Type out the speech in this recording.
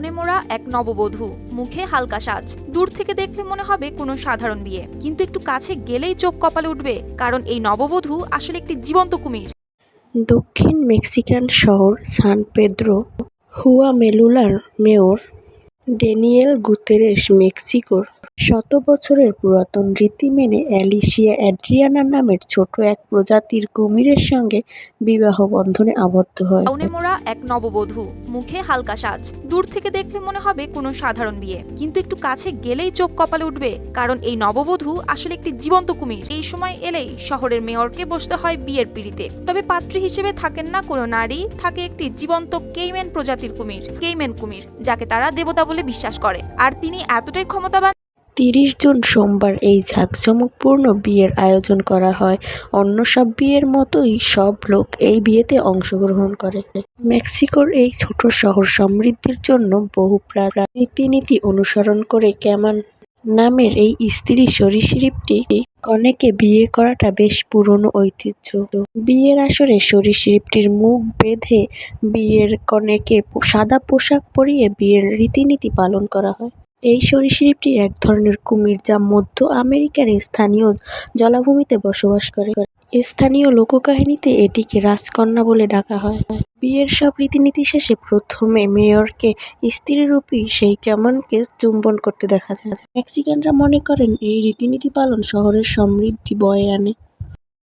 গাউনে মোড়া এক নববধূ। মুখে হালকা সাজ। দূর থেকে দেখলে মনে হবে কোনো সাধারণ বিয়ে। কিন্তু একটু কাছে গেলেই চোখ কপালে উঠবে কারণ এই নববধূ আসলে একটি জীবন্ত কুমির। দক্ষিণ মেক্সিকান শহর সান পেদ্রো হুয়ামেলুলার মেয়র ড্যানিয়েল গুতেরেস মেক্সিকোর শত বছরের পুরাতন রীতি মেনে অ্যালিসিয়া অ্যাড্রিয়ানা নামের ছোট এক প্রজাতির কুমিরের সঙ্গে বিবাহ বন্ধনে আবদ্ধ হয়। মোড়া এক নববধূ। মুখে হালকা সাজ। দূর থেকে দেখলে মনে হবে কোনো সাধারণ বিয়ে। কিন্তু একটু কাছে গেলেই চোখ কপালে উঠবে, কারণ এই নববধূ আসলে একটি জীবন্ত কুমির। এই সময় এলেই শহরের মেয়রকে বসতে হয় বিয়ের পিড়িতে। তবে পাত্রী হিসেবে থাকেন না কোনো নারী, থাকে একটি জীবন্ত কেইমেন প্রজাতির কুমির কেইমেন কুমির, যাকে তারা দেবতা বলে বিশ্বাস করে। আর তিনি এতটাই ক্ষমতাবান তিরিশ জুন সোমবার এই জাঁকজমকপূর্ণ বিয়ের আয়োজন করা হয়। অন্য সব বিয়ের মতোই সব লোক এই বিয়েতে অংশগ্রহণ করে। মেক্সিকোর এই ছোট শহর সমৃদ্ধির জন্য বহু রীতিনীতি অনুসরণ করে কেমন নামের এই স্ত্রী সরীসৃপটি কনেকে বিয়ে করাটা বেশ পুরনো ঐতিহ্য। বিয়ের আসরে সরীসৃপটির মুখ বেঁধে বিয়ের কনেকে সাদা পোশাক পরিয়ে বিয়ের রীতিনীতি পালন করা হয়। এই সরীসৃপটি এক ধরনের কুমির যা মধ্য আমেরিকার স্থানীয় জলাভূমিতে বসবাস করে। স্থানীয় লোককাহিনীতে এটিকে রাজকন্যা বলে ডাকা হয়। বিয়ের সব রীতিনীতি শেষে প্রথমে মেয়রকে স্ত্রীরূপী সেই কেমনকে চুম্বন করতে দেখা যায়। মেক্সিকানরা মনে করেন এই রীতিনীতি পালন শহরের সমৃদ্ধি বয়ে আনে।